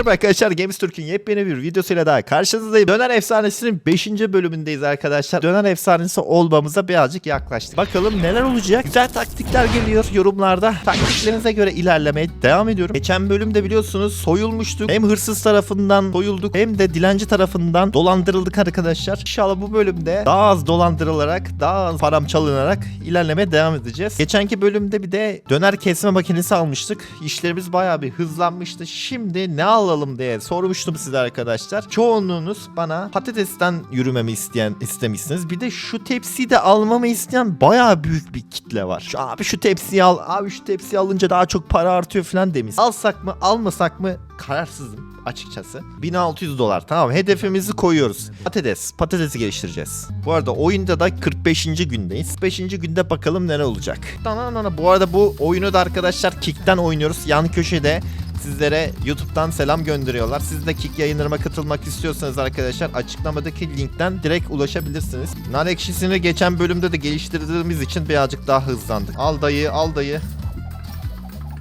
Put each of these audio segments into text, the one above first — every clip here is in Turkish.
Merhaba arkadaşlar Games Türk'ün yepyeni bir videosuyla daha karşınızdayım. Döner Efsanesi'nin 5. bölümündeyiz arkadaşlar. Döner Efsanesi olmamıza birazcık yaklaştık. Bakalım neler olacak? Güzel taktikler geliyor yorumlarda. Taktiklerinize göre ilerlemeye devam ediyorum. Geçen bölümde biliyorsunuz soyulmuştuk. Hem hırsız tarafından soyulduk hem de dilenci tarafından dolandırıldık arkadaşlar. İnşallah bu bölümde daha az dolandırılarak, daha az param çalınarak ilerlemeye devam edeceğiz. Geçenki bölümde bir de döner kesme makinesi almıştık. İşlerimiz bayağı bir hızlanmıştı. Şimdi ne alalım diye sormuştum size arkadaşlar. Çoğunluğunuz bana patatesten yürümemi isteyen istemişsiniz. Bir de şu tepsiyi de almamı isteyen bayağı büyük bir kitle var. Şu, abi şu tepsiyi al, abi şu tepsiyi alınca daha çok para artıyor falan demiş. Alsak mı, almasak mı kararsızım açıkçası. 1600 dolar tamam hedefimizi koyuyoruz. Patates, patatesi geliştireceğiz. Bu arada oyunda da 45. gündeyiz. 45. günde bakalım neler olacak. Dananana. Bu arada bu oyunu da arkadaşlar Kick'ten oynuyoruz. Yan köşede sizlere YouTube'dan selam gönderiyorlar. Siz de Kick yayınlarıma katılmak istiyorsanız arkadaşlar açıklamadaki linkten direkt ulaşabilirsiniz. Nar ekşisini geçen bölümde de geliştirdiğimiz için birazcık daha hızlandık. Al dayı, al dayı.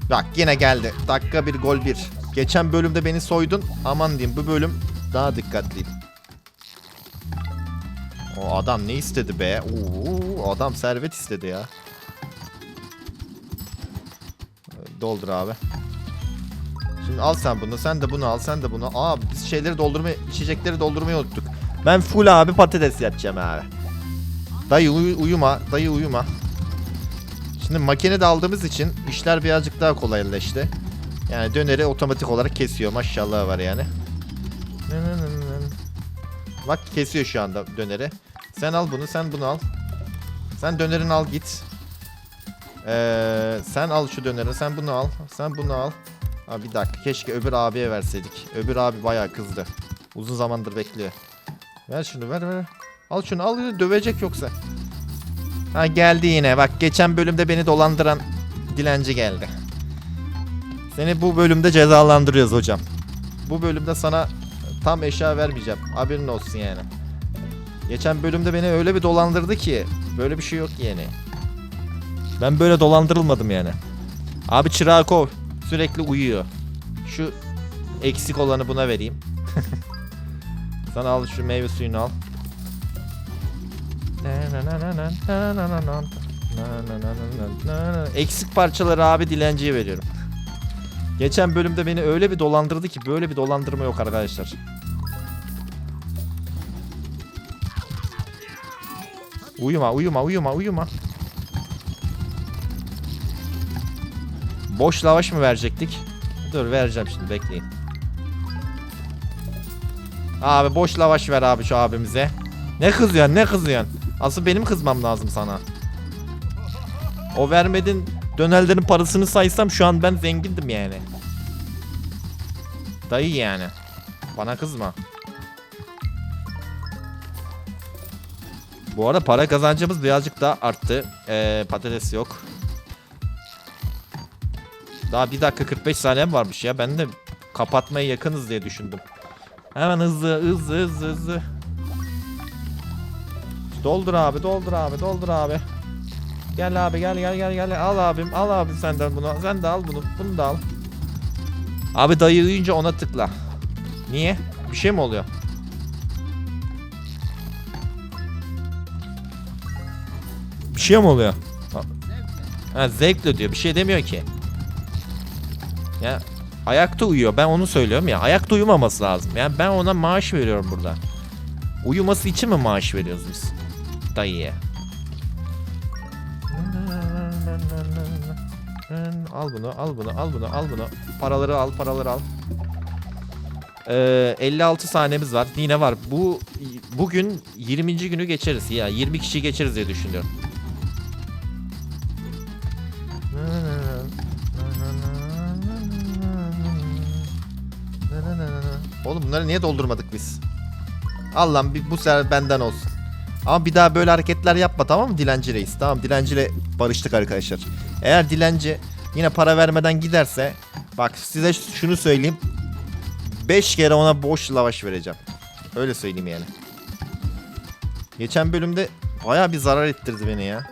Bak yine geldi. Dakika bir gol bir. Geçen bölümde beni soydun. Aman diyeyim bu bölüm daha dikkatliyim. O adam ne istedi be? Oo, adam servet istedi ya. Doldur abi. Şimdi al sen bunu, sen de bunu al, sen de bunu. Aa biz şeyleri doldurmayı, içecekleri doldurmayı unuttuk. Ben full abi patates yapacağım abi. Dayı uyu- uyuma, dayı uyuma. Şimdi makine de aldığımız için işler birazcık daha kolaylaştı. Yani döneri otomatik olarak kesiyor. Maşallah var yani. Bak kesiyor şu anda döneri. Sen al bunu, sen bunu al. Sen dönerini al git. Ee, sen al şu döneri, sen bunu al. Sen bunu al. Ha bir dakika, keşke öbür abiye verseydik. Öbür abi bayağı kızdı. Uzun zamandır bekliyor. Ver şunu, ver ver. Al şunu, al dövecek yoksa. Ha geldi yine. Bak geçen bölümde beni dolandıran dilenci geldi. Seni bu bölümde cezalandırıyoruz hocam. Bu bölümde sana tam eşya vermeyeceğim. Haberin olsun yani. Geçen bölümde beni öyle bir dolandırdı ki böyle bir şey yok yani. Ben böyle dolandırılmadım yani. Abi çırağı kov. Sürekli uyuyor. Şu eksik olanı buna vereyim. Sana al şu meyve suyunu al. Eksik parçaları abi dilenciye veriyorum. Geçen bölümde beni öyle bir dolandırdı ki böyle bir dolandırma yok arkadaşlar. Uyuma uyuma uyuma uyuma. Boş lavaş mı verecektik? Dur vereceğim şimdi bekleyin. Abi boş lavaş ver abi şu abimize. Ne kızıyorsun ne kızıyorsun? Asıl benim kızmam lazım sana. O vermedin dönerlerin parasını saysam şu an ben zengindim yani. Dayı yani. Bana kızma. Bu arada para kazancımız birazcık daha arttı. Ee, patates yok. Daha 1 dakika 45 saniyem varmış ya. Ben de kapatmaya yakınız diye düşündüm. Hemen hızlı hızlı hızlı hızlı. Doldur abi doldur abi doldur abi. Gel abi gel gel gel gel al abim al abim senden bunu sen de al bunu bunu da al. Abi dayı uyuyunca ona tıkla. Niye? Bir şey mi oluyor? Bir şey mi oluyor? Ha zevkle diyor bir şey demiyor ki. Ya ayakta uyuyor ben onu söylüyorum ya ayakta uyumaması lazım. Yani ben ona maaş veriyorum burada. Uyuması için mi maaş veriyoruz biz? Dayıya. Al bunu, al bunu, al bunu, al bunu. Paraları al, paraları al. Ee, 56 saniyemiz var. Yine var. Bu bugün 20. günü geçeriz ya. 20 kişi geçeriz diye düşünüyorum. Bunları niye doldurmadık biz? Allah'ım bu sefer benden olsun. Ama bir daha böyle hareketler yapma tamam mı dilenci reis? Tamam dilenciyle barıştık arkadaşlar. Eğer dilenci yine para vermeden giderse bak size şunu söyleyeyim. 5 kere ona boş lavaş vereceğim. Öyle söyleyeyim yani. Geçen bölümde baya bir zarar ettirdi beni ya.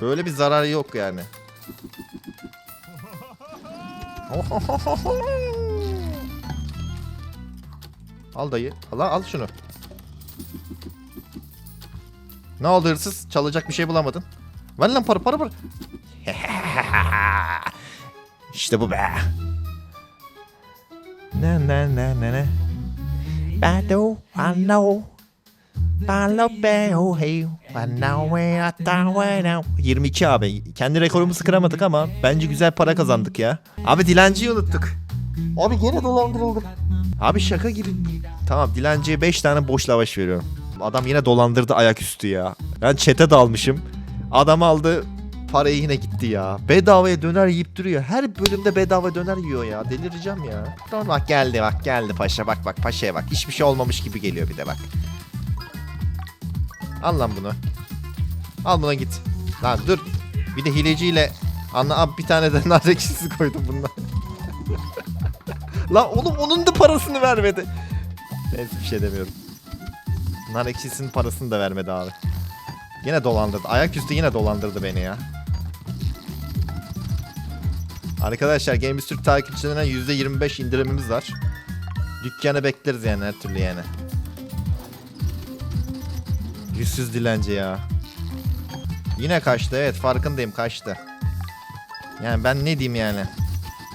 Böyle bir zarar yok yani. Al dayı. Al, al şunu. Ne oldu hırsız? Çalacak bir şey bulamadın. Ver lan para para para. işte bu be. Ne ne ne ne ne. Bado, I know. Balo beo hey. I know where I where now. 22 abi. Kendi rekorumuzu kıramadık ama bence güzel para kazandık ya. Abi dilenciyi unuttuk. Abi gene dolandırıldık. Abi şaka gibi. Tamam dilenciye 5 tane boş lavaş veriyorum. Adam yine dolandırdı ayaküstü ya. Ben çete dalmışım. Adam aldı parayı yine gitti ya. Bedavaya döner yiyip duruyor. Her bölümde bedava döner yiyor ya. Delireceğim ya. Tamam bak geldi bak geldi paşa. Bak bak paşaya bak. Hiçbir şey olmamış gibi geliyor bir de bak. Al lan bunu. Al buna git. Lan dur. Bir de hileciyle Anla abi bir tane de nar ekşisi koydum bundan. Lan oğlum onun da parasını vermedi. Neyse bir şey demiyorum. Nar ekşisinin parasını da vermedi abi. Yine dolandırdı. Ayaküstü yine dolandırdı beni ya. Arkadaşlar Games Türk takipçilerine %25 indirimimiz var. Dükkanı bekleriz yani her türlü yani. Yüzsüz dilenci ya. Yine kaçtı evet farkındayım kaçtı. Yani ben ne diyeyim yani.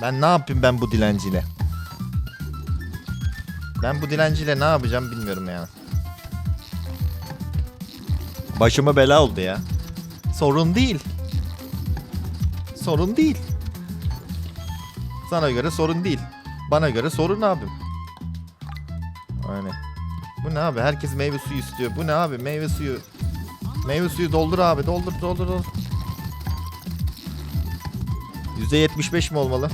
Ben ne yapayım ben bu dilenciyle. Ben bu dilenciyle ne yapacağım bilmiyorum yani. Başıma bela oldu ya. Sorun değil. Sorun değil. Sana göre sorun değil. Bana göre sorun abim. Aynen. Bu ne abi? Herkes meyve suyu istiyor. Bu ne abi? Meyve suyu. Meyve suyu doldur abi. Doldur doldur doldur. %75 mi olmalı?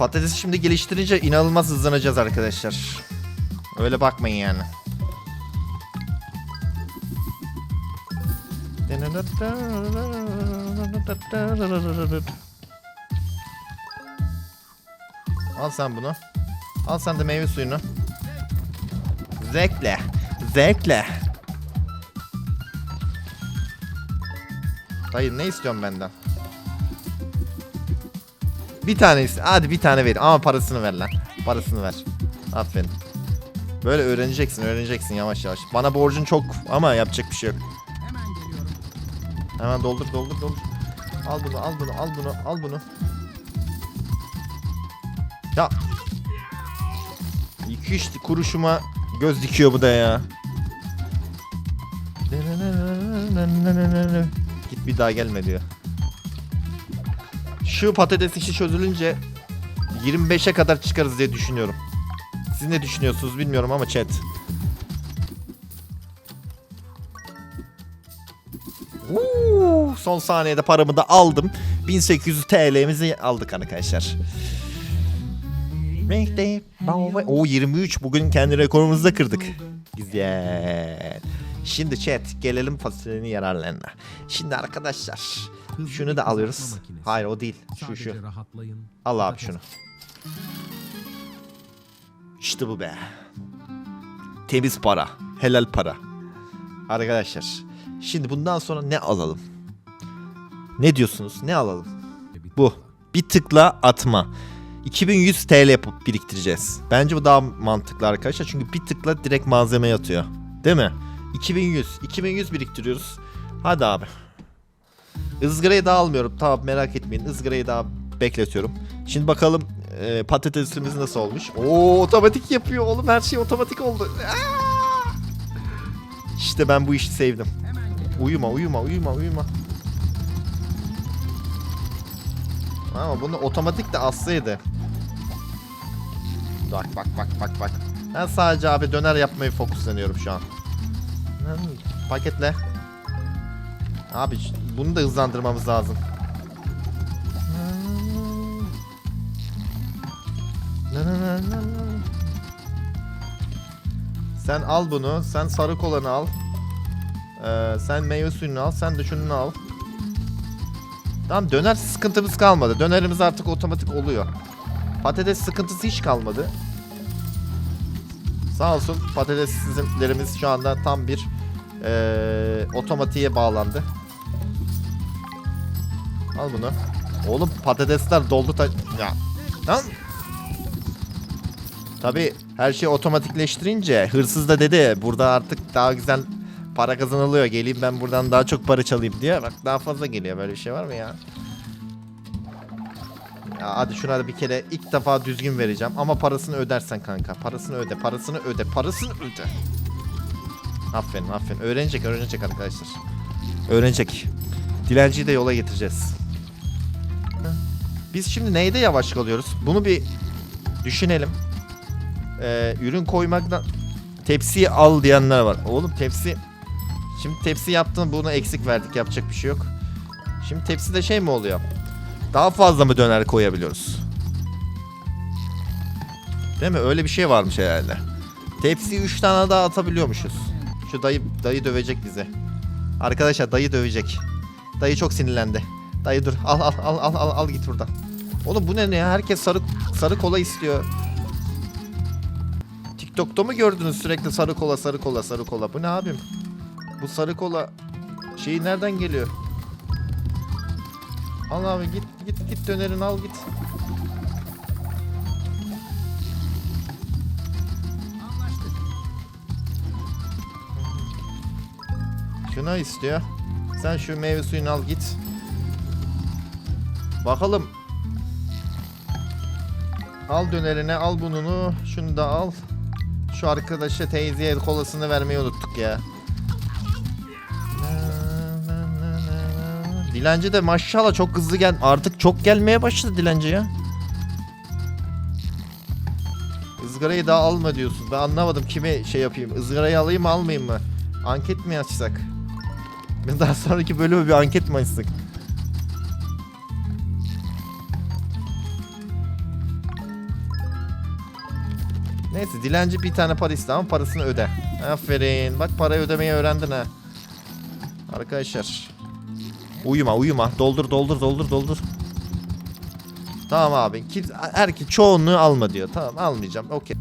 Patatesi şimdi geliştirince inanılmaz hızlanacağız arkadaşlar. Öyle bakmayın yani. Al sen bunu. Al sen de meyve suyunu. Zevkle. Zevkle. Hayır ne istiyorsun benden? Bir tane iste. Hadi bir tane ver. Ama parasını ver lan. Parasını ver. Aferin. Böyle öğreneceksin, öğreneceksin yavaş yavaş. Bana borcun çok ama yapacak bir şey yok. Hemen doldur, doldur, doldur. Al bunu, al bunu, al bunu, al bunu. Ya. İki işte kuruşuma göz dikiyor bu da ya. Git bir daha gelme diyor. Şu patates işi çözülünce 25'e kadar çıkarız diye düşünüyorum. Siz ne düşünüyorsunuz bilmiyorum ama chat. Uuu, son saniyede paramı da aldım. 1800 TL'mizi aldık arkadaşlar. O 23 bugün kendi rekorumuzu da kırdık. Güzel. Şimdi chat gelelim fasulyenin yararlarına. Şimdi arkadaşlar şunu da alıyoruz. Hayır o değil. Şu şu. Al abi şunu. İşte bu be. Temiz para. Helal para. Arkadaşlar. Şimdi bundan sonra ne alalım? Ne diyorsunuz? Ne alalım? Bu. Bir tıkla atma. 2100 TL yapıp biriktireceğiz. Bence bu daha mantıklı arkadaşlar. Çünkü bir tıkla direkt malzeme atıyor. Değil mi? 2100. 2100 biriktiriyoruz. Hadi abi. Izgarayı daha almıyorum. Tamam merak etmeyin. Izgarayı daha bekletiyorum. Şimdi bakalım e, patatesimiz nasıl olmuş. Oo otomatik yapıyor oğlum. Her şey otomatik oldu. Aa! İşte ben bu işi sevdim. Uyuma uyuma uyuma uyuma. Ama bunu otomatik de assaydı. Bak bak bak bak bak. Ben sadece abi döner yapmayı fokusleniyorum şu an. Hmm, Paketle. Abi bunu da hızlandırmamız lazım. Sen al bunu. Sen sarı kolanı al. Ee, sen meyve suyunu al. Sen de şunu al. Tamam döner sıkıntımız kalmadı. Dönerimiz artık otomatik oluyor. Patates sıkıntısı hiç kalmadı. Sağ olsun patateslerimiz şu anda tam bir eee otomatiğe bağlandı. Al bunu. Oğlum patatesler doldu ta... Ya. Lan. Tabi her şeyi otomatikleştirince hırsız da dedi burada artık daha güzel para kazanılıyor. Geleyim ben buradan daha çok para çalayım diye. Bak daha fazla geliyor böyle bir şey var mı ya? Ya hadi şuna da bir kere ilk defa düzgün vereceğim. Ama parasını ödersen kanka. Parasını öde, parasını öde, parasını öde. Aferin, aferin. Öğrenecek, öğrenecek arkadaşlar. Öğrenecek. Dilenciyi de yola getireceğiz. Biz şimdi neyde yavaş kalıyoruz? Bunu bir düşünelim. Ee, ürün koymaktan tepsiyi al diyenler var. Oğlum tepsi Şimdi tepsi yaptın bunu eksik verdik yapacak bir şey yok. Şimdi tepside şey mi oluyor? Daha fazla mı döner koyabiliyoruz? Değil mi? Öyle bir şey varmış herhalde. Tepsi 3 tane daha atabiliyormuşuz. Şu dayı dayı dövecek bizi. Arkadaşlar dayı dövecek. Dayı çok sinirlendi. Dayı dur. Al al al al al, al git buradan. Oğlum bu ne ne? Herkes sarı sarı kola istiyor. TikTok'ta mı gördünüz sürekli sarı kola sarı kola sarı kola? Bu ne abim? Bu sarı kola şeyi nereden geliyor? Al abi git git git dönerini al git. Şuna istiyor. Sen şu meyve suyunu al git. Bakalım. Al dönerini al bununu. Şunu da al. Şu arkadaşa teyzeye kolasını vermeyi unuttuk ya. Dilenci de maşallah çok hızlı gel. Artık çok gelmeye başladı dilenci ya. Izgarayı daha alma diyorsun. Ben anlamadım kime şey yapayım. Izgarayı alayım almayayım mı? Anket mi açsak? Ben daha sonraki bölümü bir anket mi açsak? Neyse dilenci bir tane para iste ama parasını öde. Aferin. Bak parayı ödemeyi öğrendin ha. Arkadaşlar. Uyuma uyuma. Doldur doldur doldur doldur. Tamam abi. Kim, erkek çoğunluğu alma diyor. Tamam almayacağım. Okey.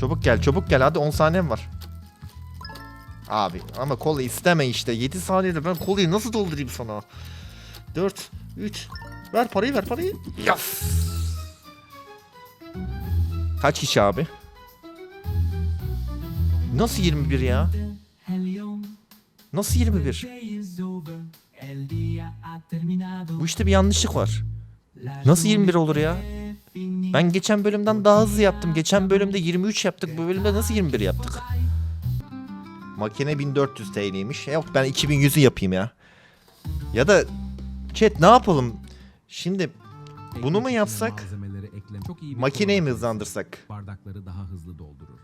Çabuk gel çabuk gel. Hadi 10 saniyem var. Abi ama kola isteme işte. 7 saniyede ben kolayı nasıl doldurayım sana? 4, 3. Ver parayı ver parayı. Yes. Kaç kişi abi? Nasıl 21 ya? Nasıl 21? Bu işte bir yanlışlık var. Nasıl 21 olur ya? Ben geçen bölümden daha hızlı yaptım. Geçen bölümde 23 yaptık. Bu bölümde nasıl 21 yaptık? Makine 1400 TL'ymiş. Yok ben 2100'ü yapayım ya. Ya da chat ne yapalım? Şimdi bunu mu yapsak? Çok iyi Makineyi mi hızlandırsak? Bardakları daha hızlı doldurur.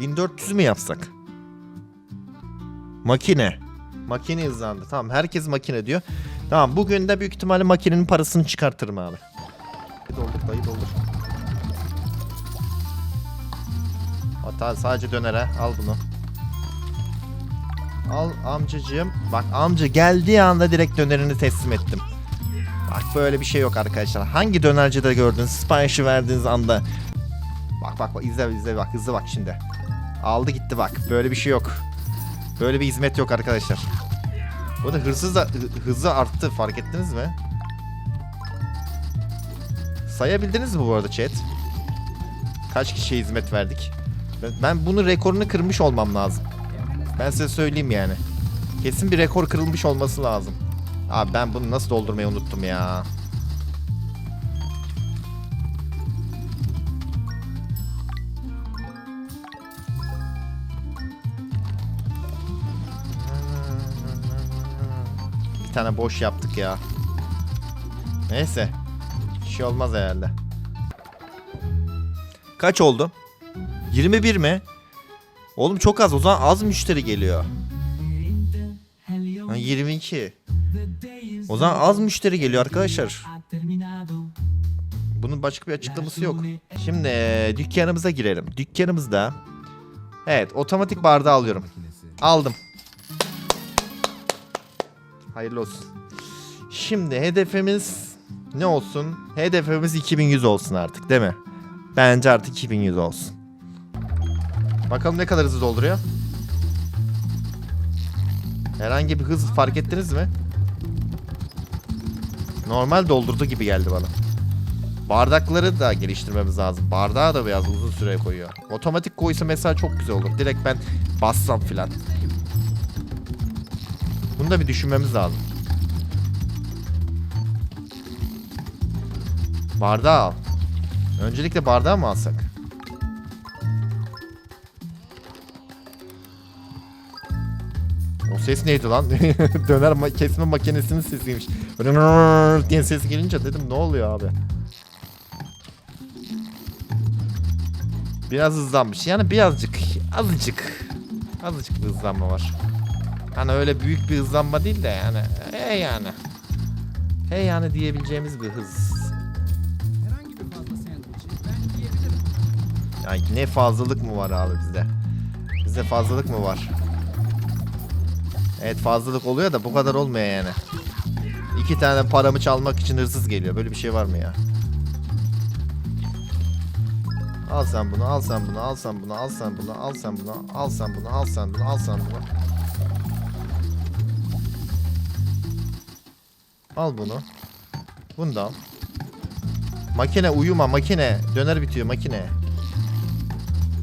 1400 mü yapsak? Makine. Makine hızlandı. Tamam herkes makine diyor. Tamam bugün de büyük ihtimalle makinenin parasını çıkartırım abi. Hatta sadece döner ha. Al bunu. Al amcacığım. Bak amca geldiği anda direkt dönerini teslim ettim. Bak böyle bir şey yok arkadaşlar. Hangi dönercide gördünüz? Siparişi verdiğiniz anda. Bak bak bak izle izle bak hızlı bak şimdi. Aldı gitti bak. Böyle bir şey yok. Böyle bir hizmet yok arkadaşlar. Bu da hırsız da hı- hızı arttı fark ettiniz mi? Sayabildiniz mi bu arada chat? Kaç kişiye hizmet verdik? Ben, bunun rekorunu kırmış olmam lazım. Ben size söyleyeyim yani. Kesin bir rekor kırılmış olması lazım. Abi ben bunu nasıl doldurmayı unuttum ya. Bir tane boş yaptık ya. Neyse. Bir şey olmaz herhalde. Kaç oldu? 21 mi? Oğlum çok az. O zaman az müşteri geliyor. Ha, 22. O zaman az müşteri geliyor arkadaşlar. Bunun başka bir açıklaması yok. Şimdi eee, dükkanımıza girelim. Dükkanımızda Evet otomatik bardağı alıyorum. Aldım. Hayırlı olsun. Şimdi hedefimiz ne olsun? Hedefimiz 2100 olsun artık değil mi? Bence artık 2100 olsun. Bakalım ne kadar hızlı dolduruyor. Herhangi bir hız fark ettiniz mi? Normal doldurdu gibi geldi bana. Bardakları da geliştirmemiz lazım. Bardağı da biraz uzun süre koyuyor. Otomatik koysa mesela çok güzel olur. Direkt ben bassam filan. Bunu da bir düşünmemiz lazım. Bardağı al. Öncelikle bardağı mı alsak? Ses neydi lan? Döner ma- kesme makinesinin sesiymiş. Böyle diye ses gelince dedim ne oluyor abi? Biraz hızlanmış. Yani birazcık, azıcık. Azıcık bir hızlanma var. Hani öyle büyük bir hızlanma değil de yani. He yani. He yani diyebileceğimiz bir hız. Yani ne fazlalık mı var abi bizde? Bizde fazlalık mı var? Evet fazlalık oluyor da bu kadar olmuyor yani. İki tane paramı çalmak için hırsız geliyor. Böyle bir şey var mı ya? Al sen bunu, al sen bunu, al sen bunu, al sen bunu, al sen bunu, al sen bunu, al sen bunu, al sen bunu. Al bunu. Bunu da al. Makine uyuma makine. Döner bitiyor makine.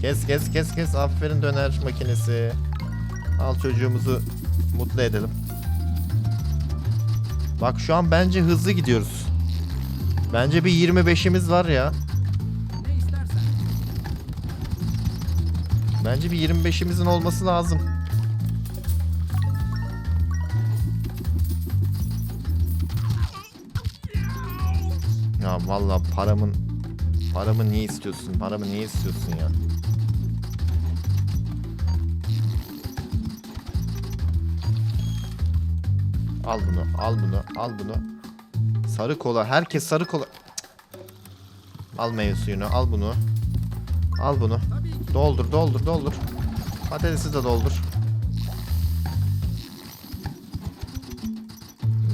Kes kes kes kes. Aferin döner makinesi. Al çocuğumuzu mutlu edelim. Bak şu an bence hızlı gidiyoruz. Bence bir 25'imiz var ya. Bence bir 25'imizin olması lazım. Ya vallahi paramın paramı niye istiyorsun? Paramı niye istiyorsun ya? Al bunu, al bunu, al bunu. Sarı kola, herkes sarı kola. Cık. Al meyve suyunu, al bunu. Al bunu. Doldur, doldur, doldur. Patatesi de doldur.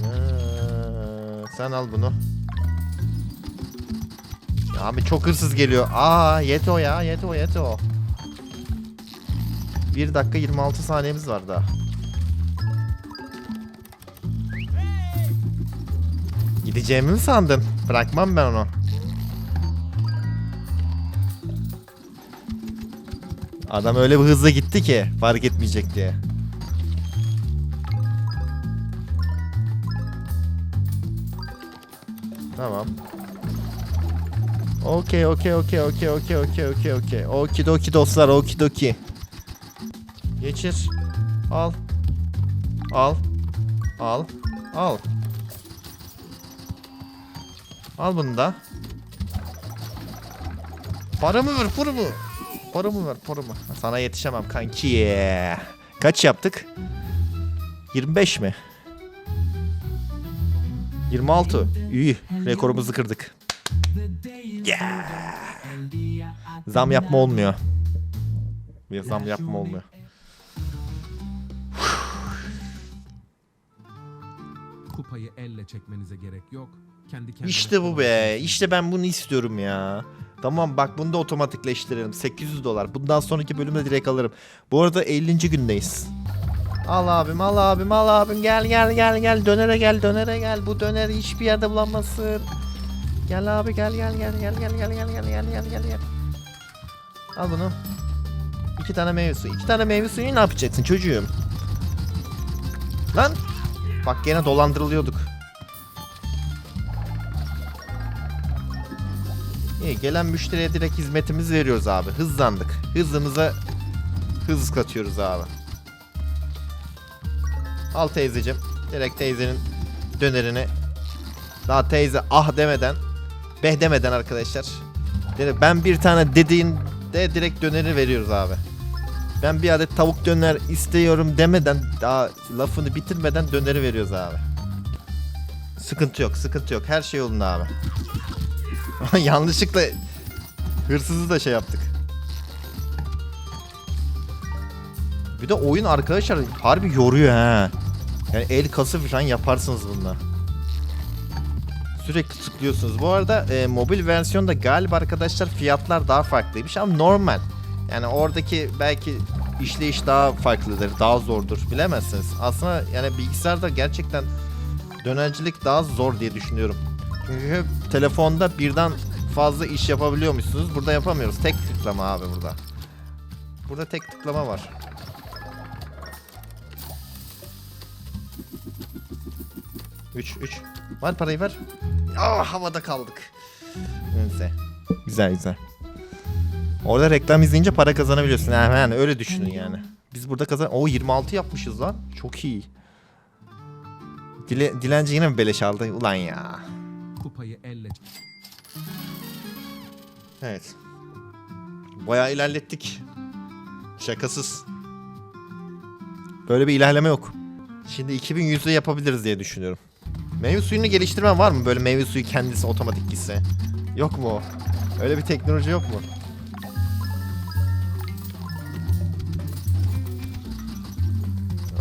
Ee, sen al bunu. Abi çok hırsız geliyor. Aa yeto ya yeto yeto. 1 dakika 26 saniyemiz var daha. Gideceğimi mi sandın? Bırakmam ben onu. Adam öyle bir hızla gitti ki fark etmeyecek diye. Tamam. Okey okey okey okey okey okey okey okey. Okidoki dostlar okidoki. Geçir. Al. Al. Al. Al. Al bunu da. Para mı ver para mı? Para mı ver para mı? Sana yetişemem kanki. Kaç yaptık? 25 mi? 26. İyi. Rekorumuzu kırdık. Yeah. Zam yapma olmuyor. Bir zam yapma olmuyor. Kupayı elle çekmenize gerek yok. Kendi kendine İşte bu be. İşte ben bunu istiyorum ya. Tamam bak bunu da otomatikleştirelim. 800 dolar. Bundan sonraki bölümde direkt alırım. Bu arada 50. gündeyiz. Al abim al abim al abim gel gel gel gel dönere gel dönere gel bu döner hiçbir yerde bulamazsın. Gel abi gel gel gel gel gel gel gel gel gel gel gel gel. Al bunu. İki tane meyve suyu. İki tane meyve suyu ne yapacaksın çocuğum? Lan. Bak gene dolandırılıyorduk. İyi gelen müşteriye direkt hizmetimizi veriyoruz abi. Hızlandık. Hızımıza hız katıyoruz abi. Al teyzeciğim. Direkt teyzenin dönerini daha teyze ah demeden beh demeden arkadaşlar. Direkt ben bir tane dediğinde direkt döneri veriyoruz abi. Ben bir adet tavuk döner istiyorum demeden daha lafını bitirmeden döneri veriyoruz abi. Sıkıntı yok, sıkıntı yok. Her şey yolunda abi. Yanlışlıkla hırsızı da şey yaptık. Bir de oyun arkadaşlar harbi yoruyor ha. Yani el kası falan yaparsınız bununla. Sürekli tıklıyorsunuz. Bu arada e, mobil versiyonda galiba arkadaşlar fiyatlar daha farklıymış ama normal. Yani oradaki belki işleyiş daha farklıdır, daha zordur bilemezsiniz. Aslında yani bilgisayarda gerçekten dönercilik daha zor diye düşünüyorum. Çünkü telefonda birden fazla iş yapabiliyormuşsunuz. Burada yapamıyoruz. Tek tıklama abi burada. Burada tek tıklama var. Üç, üç. Ver parayı ver. Aa havada kaldık. Neyse. Güzel güzel. Orada reklam izleyince para kazanabiliyorsun. Yani, yani öyle düşünün yani. Biz burada kazan... O 26 yapmışız lan. Çok iyi. Dile, dilenci yine mi beleş aldı? Ulan ya. Kupayı elle Evet. Bayağı ilerlettik. Şakasız. Böyle bir ilerleme yok. Şimdi 2100'de yapabiliriz diye düşünüyorum. Meyve suyunu geliştirme var mı? Böyle meyve suyu kendisi otomatik gitse. Yok mu o? Öyle bir teknoloji yok mu?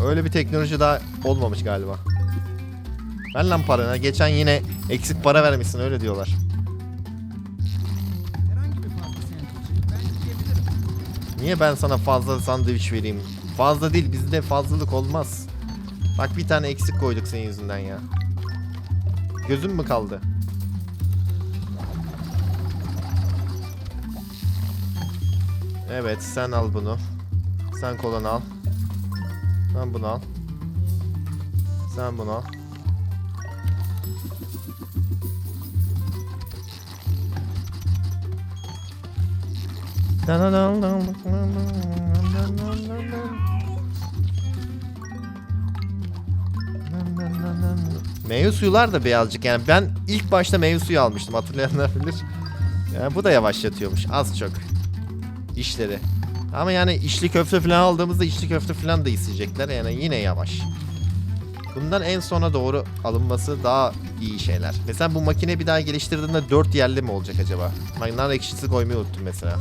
Öyle bir teknoloji daha olmamış galiba. Ver lan paranı. Geçen yine eksik para vermişsin öyle diyorlar. Niye ben sana fazla sandviç vereyim? Fazla değil bizde fazlalık olmaz. Bak bir tane eksik koyduk senin yüzünden ya. Gözüm mü kaldı? Evet sen al bunu. Sen kolanı al. Sen bunu al. Sen bunu al. Meyve suyular da birazcık yani ben ilk başta meyve suyu almıştım hatırlayanlar bilir. Yani bu da yavaşlatıyormuş az çok işleri. Ama yani içli köfte falan aldığımızda içli köfte falan da isteyecekler yani yine yavaş. Bundan en sona doğru alınması daha iyi şeyler. Mesela bu makine bir daha geliştirdiğinde 4 yerli mi olacak acaba? Bak nar ekşisi koymayı unuttum mesela.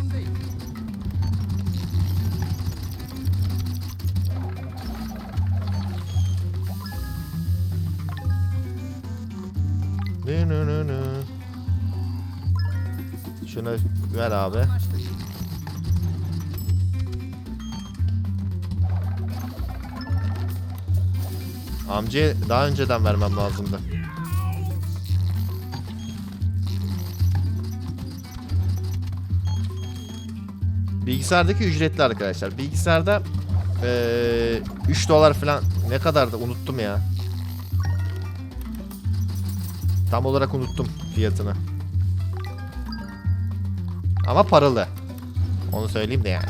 Şunu ver abi. Amcaya daha önceden vermem lazımdı. Bilgisayardaki ücretli arkadaşlar. Bilgisayarda eee 3 dolar falan ne kadar da unuttum ya. Tam olarak unuttum fiyatını. Ama paralı. Onu söyleyeyim de yani.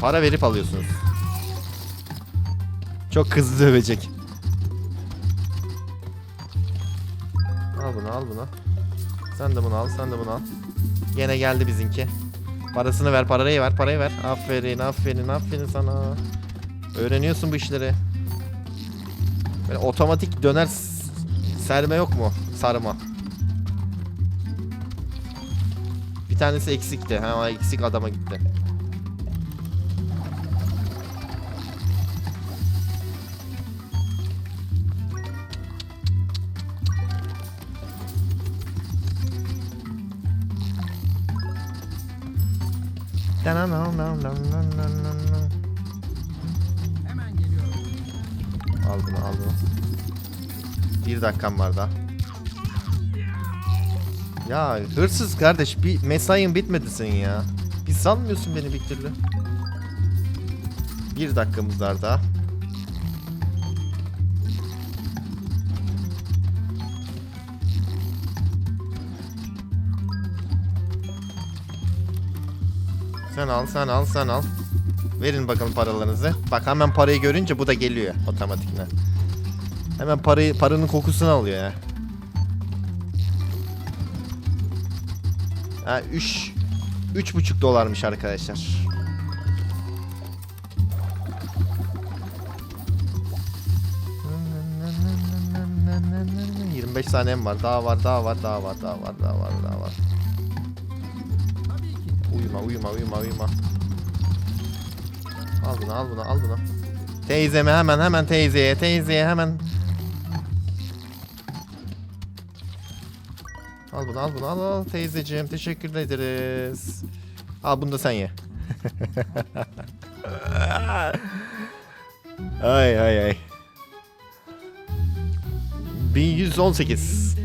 Para verip alıyorsunuz. Çok hızlı dövecek. Al bunu al bunu. Sen de bunu al sen de bunu al. Gene geldi bizimki. Parasını ver parayı ver parayı ver. Aferin aferin aferin sana. Öğreniyorsun bu işleri. Böyle otomatik döner serme yok mu? Sarma. Bir tanesi eksikti. Ha eksik adama gitti. Hemen geliyorum. Al bunu al bunu. Bir dakikam var daha. Ya hırsız kardeş bir mesain bitmedi senin ya. Bir salmıyorsun beni bir türlü. Bir dakikamız var daha. Sen al, sen al, sen al. Verin bakalım paralarınızı. Bak hemen parayı görünce bu da geliyor otomatikman. Hemen parayı paranın kokusunu alıyor ya. Ha 3 üç buçuk dolarmış arkadaşlar. ...25 saniyem var. Daha var, daha var, daha var, daha var, daha var, daha var. Uyuma, uyuma, uyuma, uyuma. Al bunu, al bunu, al bunu. Teyzeme hemen, hemen teyzeye, teyzeye hemen. Al bunu, al bunu, al, al teyzeciğim. Teşekkür ederiz. Al bunu da sen ye. ay ay ay. 1118.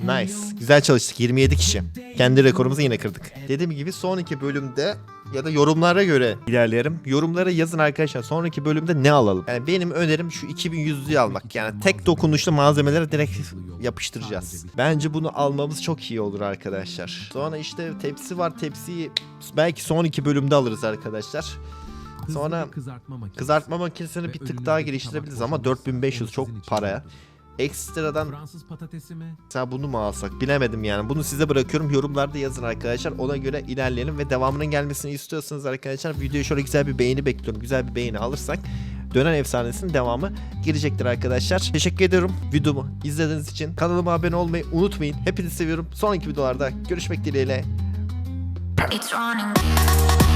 Nice. Güzel çalıştık. 27 kişi. Kendi rekorumuzu yine kırdık. Dediğim gibi sonraki bölümde ya da yorumlara göre ilerleyelim. Yorumlara yazın arkadaşlar. Sonraki bölümde ne alalım? Yani benim önerim şu 2100'lüyü almak. Yani tek dokunuşlu malzemelere direkt yapıştıracağız. Bence bunu almamız çok iyi olur arkadaşlar. Sonra işte tepsi var. Tepsiyi belki son iki bölümde alırız arkadaşlar. Sonra kızartma makinesi. Kızartma makinesini bir tık daha geliştirebiliriz ama boşalması 4500 onu çok paraya. Ekstradan Fransız patatesi mi? mesela bunu mu alsak bilemedim yani. Bunu size bırakıyorum. Yorumlarda yazın arkadaşlar. Ona göre ilerleyelim ve devamının gelmesini istiyorsanız arkadaşlar videoya şöyle güzel bir beğeni bekliyorum. Güzel bir beğeni alırsak Dönen Efsanesi'nin devamı gelecektir arkadaşlar. Teşekkür ediyorum videomu izlediğiniz için. Kanalıma abone olmayı unutmayın. Hepinizi seviyorum. Sonraki videolarda görüşmek dileğiyle. It's running.